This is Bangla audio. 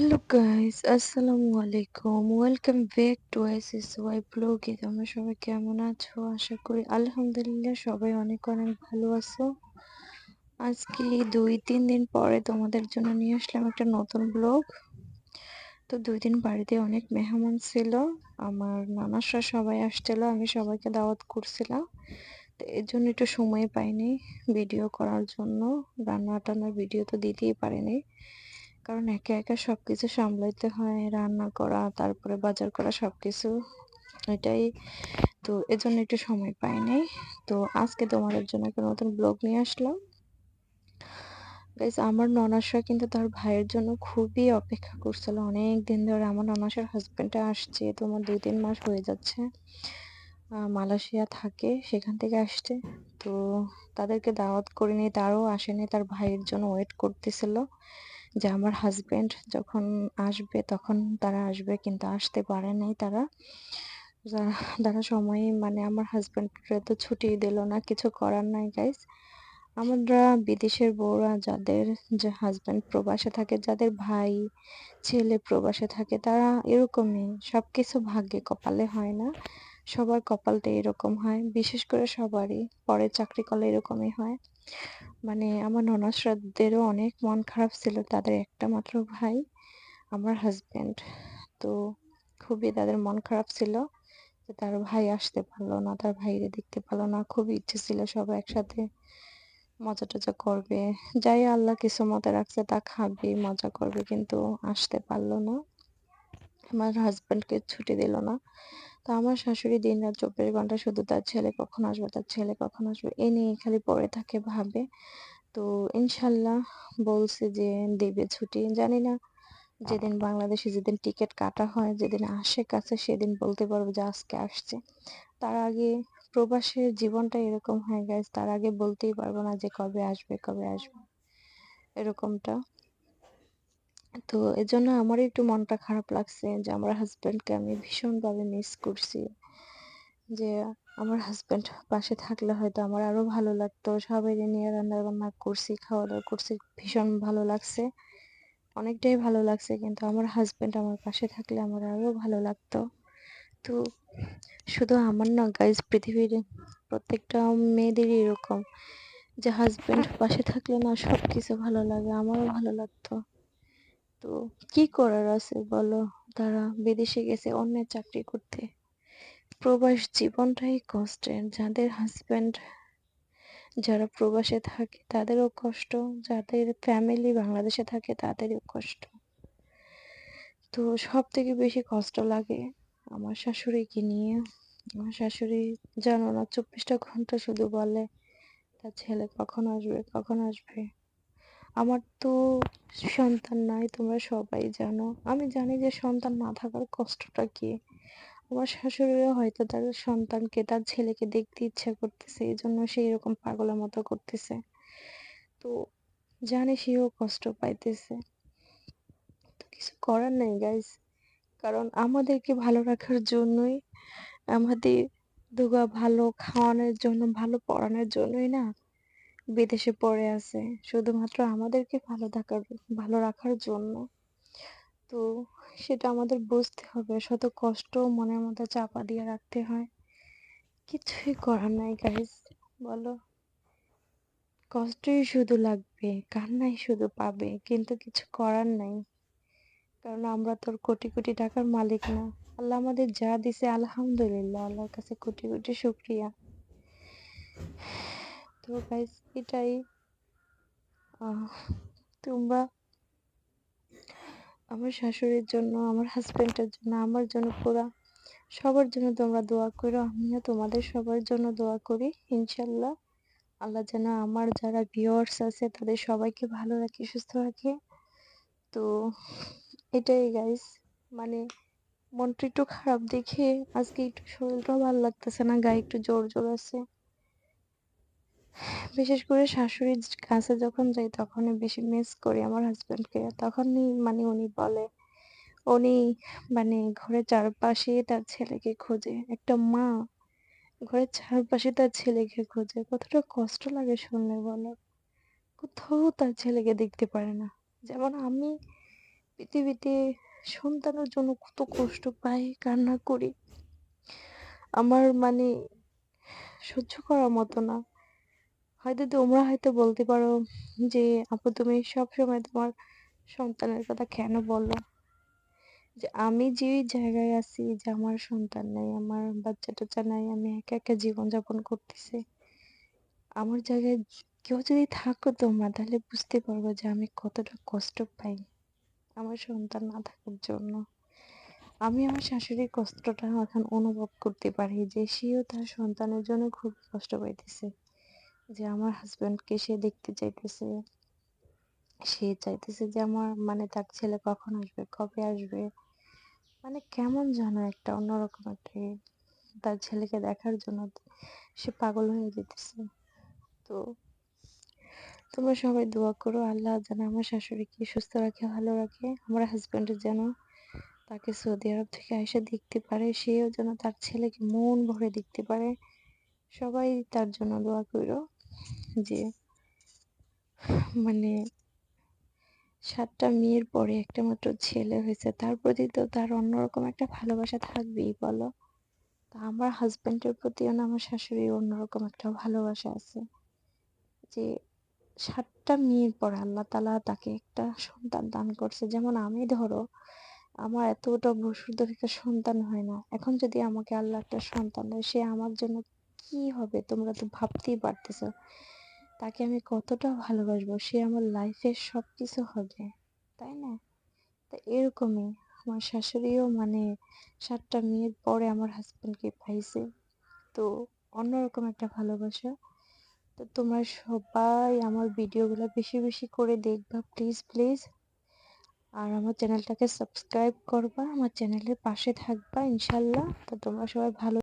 হ্যালো গাইস আসসালামু আলাইকুম ওয়েলকাম ব্যাক টু ওয়াই ব্লগে তোমরা সবাই কেমন আছো? আশা করি আলহামদুলিল্লাহ সবাই অনেক অনেক ভালো আছো। আজকে দুই তিন দিন পরে তোমাদের জন্য নিয়ে আসলাম একটা নতুন ব্লগ। তো দুই দিন বাড়িতে অনেক মেহমান ছিল। আমার নানাসরা সবাই আসছিল, আমি সবাইকে দাওয়াত করছিলাম। তো এর জন্য একটু সময় পাইনি ভিডিও করার জন্য। রান্না টান্নার ভিডিও তো দিতেই পারিনি। কারণ একা একা সবকিছু সামলাইতে হয়, রান্না করা, তারপরে বাজার করা সবকিছু, এটাই। তো এজন্য একটু সময় পাইনি তো আজকে তোমাদের জন্য একটা নতুন ব্লগ নিয়ে আসলাম। আমার ননাসা কিন্তু তার ভাইয়ের জন্য খুবই অপেক্ষা করছিল। অনেক দিন ধরে আমার ননাসার হাজবেন্ডটা আসছে, তোমার দুই তিন মাস হয়ে যাচ্ছে। মালয়েশিয়া থাকে, সেখান থেকে আসছে। তো তাদেরকে দাওয়াত করিনি, তারও আসেনি, তার ভাইয়ের জন্য ওয়েট করতেছিল। যে আমার হাজবেন্ড যখন আসবে, তখন তারা আসবে কিন্তু আসতে পারে নাই তারা। তারা সময় মানে আমার হাজবেন্ডরে তো ছুটি দিল না, কিছু করার নাই গাইস আমরা বিদেশের বউরা যাদের যে হাজবেন্ড প্রবাসে থাকে, যাদের ভাই, ছেলে প্রবাসে থাকে, তারা এরকমই, সবকিছু ভাগ্যে কপালে হয় না। সবার কপালটা এরকম হয়, বিশেষ করে সবারই। পরে চাকরি করলে এরকমই হয়। মানে আমার ননসরাদেরও অনেক মন খারাপ ছিল, তাদের একটা মাত্র ভাই, আমার হাজব্যান্ড তো খুবই তাদের মন খারাপ ছিল যে তার ভাই আসতে পারল না, তার ভাইরে দেখতে পারল না। খুবই ইচ্ছে ছিল সবাই একসাথে মজা টজা করবে। যাই আল্লাহ কিছু মতে রাখছে তা খাবে, মজা করবে, কিন্তু আসতে পারল না। আমার হাজব্যান্ডকে ছুটি দিল না। তো আমার শাশুড়ি দিন রাত চব্বিশ ঘণ্টা শুধু তার ছেলে কখন আসবে, তার ছেলে কখন আসবে, এ নিয়ে খালি পড়ে থাকে, ভাবে। তো ইনশাল্লাহ বলছে যে দেবে ছুটি, জানি না যেদিন বাংলাদেশে যেদিন টিকিট কাটা হয়, যেদিন আসে কাছে সেদিন বলতে পারব যে আজকে আসছে। তার আগে প্রবাসের জীবনটা এরকম হয়ে গেছে তার আগে বলতেই পারব না যে কবে আসবে কবে আসবে। এরকমটা। তো এজন্য আমার একটু মনটা খারাপ লাগছে যে আমার হাজব্যান্ডকে আমি ভীষণভাবে মিস করছি। যে আমার হাজব্যান্ড পাশে থাকলে হয়তো আমার আরও ভালো লাগতো। সবাই নিয়ে রান্না বান্না করছি খাওয়া দাওয়া করছি ভীষণ ভালো লাগছে। অনেকটাই ভালো লাগছে কিন্তু আমার হাজব্যান্ড আমার পাশে থাকলে আমার আরও ভালো লাগতো। তো শুধু আমার না গাইজ পৃথিবীর প্রত্যেকটা মেয়েদেরই এরকম। যে হাজব্যান্ড পাশে থাকলে না সব কিছু ভালো লাগে আমারও ভালো লাগতো। তো কি করার আছে বলো? তারা বিদেশে গেছে, অন্যের চাকরি করতে। প্রবাস জীবনটাই কষ্টের। যাদের হাজব্যান্ড যারা প্রবাসে থাকে, তাদেরও কষ্ট। যাদের ফ্যামিলি বাংলাদেশে থাকে, তাদেরও কষ্ট। তো সব থেকে বেশি কষ্ট লাগে আমার শাশুড়িকে নিয়ে। আমার শাশুড়ি জানো না, চব্বিশটা ঘণ্টা শুধু বলে, তার ছেলে কখন আসবে কখন আসবে? আমার তো সন্তান নাই, তোমরা সবাই জানো। আমি জানি যে সন্তান না থাকার কষ্টটা কি। আমার শাশুড়িও হয়তো তার সন্তানকে, তার ছেলেকে দেখতে ইচ্ছা করতেছে এই জন্য সে এরকম পাগলের মতো করতেছে। তো জানি সেও কষ্ট পাইতেছে। তো কিছু করার নেই গাইজ কারণ আমাদেরকে ভালো রাখার জন্যই, আমাদের দুগা ভালো খাওয়ানোর জন্য, ভালো পড়ানোর জন্যই না বিদেশে পড়ে আছে। শুধুমাত্র আমাদেরকে ভালো থাকার, ভালো রাখার জন্য। তো সেটা আমাদের বুঝতে হবে। শত কষ্ট মনের মধ্যে চাপা দিয়ে রাখতে হয়। কিছুই করার নাই গাইজ বলো। কষ্টই শুধু লাগবে, কান্নাই শুধু পাবে, কিন্তু কিছু করার নাই। কারণ আমরা তোর কোটি কোটি টাকার মালিক না। আল্লাহ আমাদের যা দিছে, আলহামদুলিল্লাহ, আল্লাহর কাছে কোটি কোটি শুক্রিয়া। তো গাইজ এটাই তোমরা আমার শাশুড়ির জন্য, আমার হাজবেন্ডের জন্য, আমার জন্য পুরা সবার জন্য তোমরা দোয়া করো। আমিও তোমাদের সবার জন্য দোয়া করি। ইনশাল্লাহ আল্লাহ যেন আমার যারা ভিউয়ার্স আছে, তাদের সবাইকে ভালো রাখে, সুস্থ রাখে। তো এটাই গাইস মানে মনটা একটু খারাপ দেখে আজকে একটু শরীরটাও ভালো লাগতেছে না, গায়ে একটু জোর জোর আছে। বিশেষ করে শাশুড়ির কাছে যখন যাই, তখনই বেশি মিস করি আমার হাজবেন্ডকে তখনই মানে উনি বলে, উনি মানে ঘরের চারপাশে তার ছেলেকে খোঁজে। একটা মা ঘরের চারপাশে তার ছেলেকে খোঁজে। কতটা কষ্ট লাগে শুনলে বলো। কোথাও তার ছেলেকে দেখতে পারে না। যেমন আমি পৃথিবীতে সন্তানের জন্য কত কষ্ট পাই, কান্না করি। আমার মানে সহ্য করার মতো না। হয়তো তোমরা হয়তো বলতে পারো যে, আপু, তুমি সবসময় তোমার সন্তানের কথা কেন বলো? যে, আমি যে জায়গায় আছি যে, আমার সন্তান নাই, আমার বাচ্চা টাচ্চা নাই, আমি একা একা জীবনযাপন করতেছি। আমার জায়গায় কেউ যদি থাকো তোমরা, তাহলে বুঝতে পারব যে, আমি কতটা কষ্ট পাই আমার সন্তান না থাকার জন্য। আমি আমার শাশুড়ির কষ্টটা এখন অনুভব করতে পারি যে, সেও তার সন্তানের জন্য খুব কষ্ট পাইতেছে। যে আমার হাজব্যান্ডকে সে দেখতে চাইতেছে। সে চাইতেছে যে আমার মানে তার ছেলে কখন আসবে, কবে আসবে? মানে কেমন যেন একটা অন্যরকম একটা। তার ছেলেকে দেখার জন্য সে পাগল হয়ে যেতেছে। তো তোমরা সবাই দোয়া করো, আল্লাহ যেন আমার শাশুড়িকে সুস্থ রাখে, ভালো রাখে। আমার হাজব্যান্ডের যেন তাকে সৌদি আরব থেকে এসে দেখতে পারে, সেও যেন তার ছেলেকে মন ভরে দেখতে পারে। সবাই তার জন্য দোয়া করো। যে মানে সাতটা মেয়ের পরে একটা মাত্র ছেলে হয়েছে, তার প্রতি তো তার অন্যরকম একটা ভালোবাসা থাকবেই, বলো? তা আমার হাজব্যান্ডের প্রতিও না আমার শাশুড়ির অন্যরকম একটা ভালোবাসা আছে। যে সাতটা মেয়ের পর আল্লাহ তালা তাকে একটা সন্তান দান করছে। যেমন আমি ধরো, আমার এতটা ধরে একটা সন্তান হয় না। এখন যদি আমাকে আল্লাহ একটা সন্তান দেয়, সে আমার জন্য কি হবে? তোমরা তো ভাবতেই পারতেছো। তাকে আমি কতটা ভালোবাসবো? সে আমার লাইফের সব কিছু হবে, তাই না? তো এরকমই আমার শাশুড়িও মানে সাতটা মেয়ের পরে আমার হাজব্যান্ডকে পাইছে। তো অন্যরকম একটা ভালোবাসা। তো তোমরা সবাই আমার ভিডিওগুলো বেশি বেশি করে দেখবা প্লিজ প্লিজ আর আমার চ্যানেলটাকে সাবস্ক্রাইব করবা, আমার চ্যানেলের পাশে থাকবা, ইনশাল্লাহ। তো তোমরা সবাই ভালো